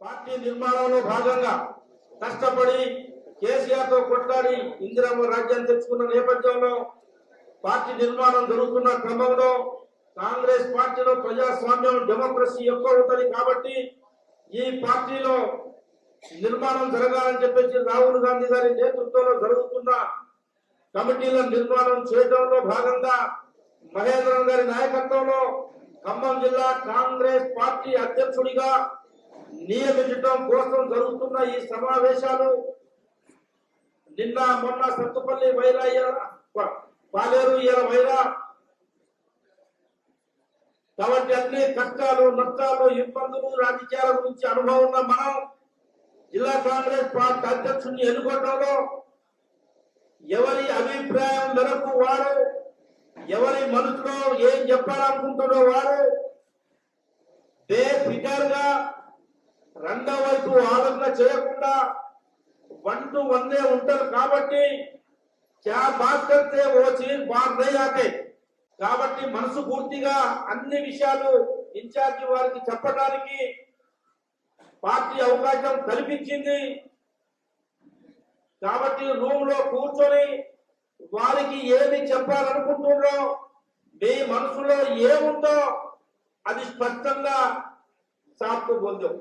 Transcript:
Party నిర్మాణంలో భాగంగా కష్టపడి కేసీఆర్తో కొట్లాడి ఇందిరమ్మ రాజ్యాన్ని తెచ్చుకున్న నేపథ్యంలో పార్టీ నిర్మాణం జరుగుతున్న క్రమంలో కాంగ్రెస్ పార్టీలో ప్రజాస్వామ్యం డెమోక్రసీ ఎక్కువ అవుతుంది కాబట్టి ఈ పార్టీలో నిర్మాణం జరగాలని చెప్పేసి రాహుల్ గాంధీ గారి నేతృత్వంలో జరుగుతున్న కమిటీల నిర్మాణం చేయడంలో భాగంగా మహేంద్రన్ గారి నాయకత్వంలో ఖమ్మం జిల్లా కాంగ్రెస్ పార్టీ అధ్యక్షుడిగా నియమించడం కోసం జరుగుతున్న ఈ సమావేశాలు నిన్న మొన్న సత్తుపల్లి వైరా పాలేరు ఇయ్యాల వైరా కాబట్టి అన్ని కష్టాలు నష్టాలు ఇబ్బందులు రాజకీయాల గురించి అనుభవం ఉన్న మనం జిల్లా కాంగ్రెస్ పార్టీ అధ్యక్షుడిని ఎన్నుకోవడంలో ఎవరి అభిప్రాయం మేరకు వారు ఎవరి మనసులో ఏం చెప్పాలనుకుంటాడో వారు రెండవ వైపు ఆలోచన చేయకుండా వన్ టు వన్నే ఉంటారు కాబట్టి క్యా బాత్ కర్తే ఓ చీజ్ బాత్ ఆతే కాబట్టి మనసు పూర్తిగా అన్ని విషయాలు ఇన్ఛార్జి వారికి చెప్పడానికి పార్టీ అవకాశం కల్పించింది. కాబట్టి రూమ్లో కూర్చొని వారికి ఏది చెప్పాలనుకుంటున్నారో మీ మనసులో ఏముందో అది స్పష్టంగా సాప్తూ పొందాం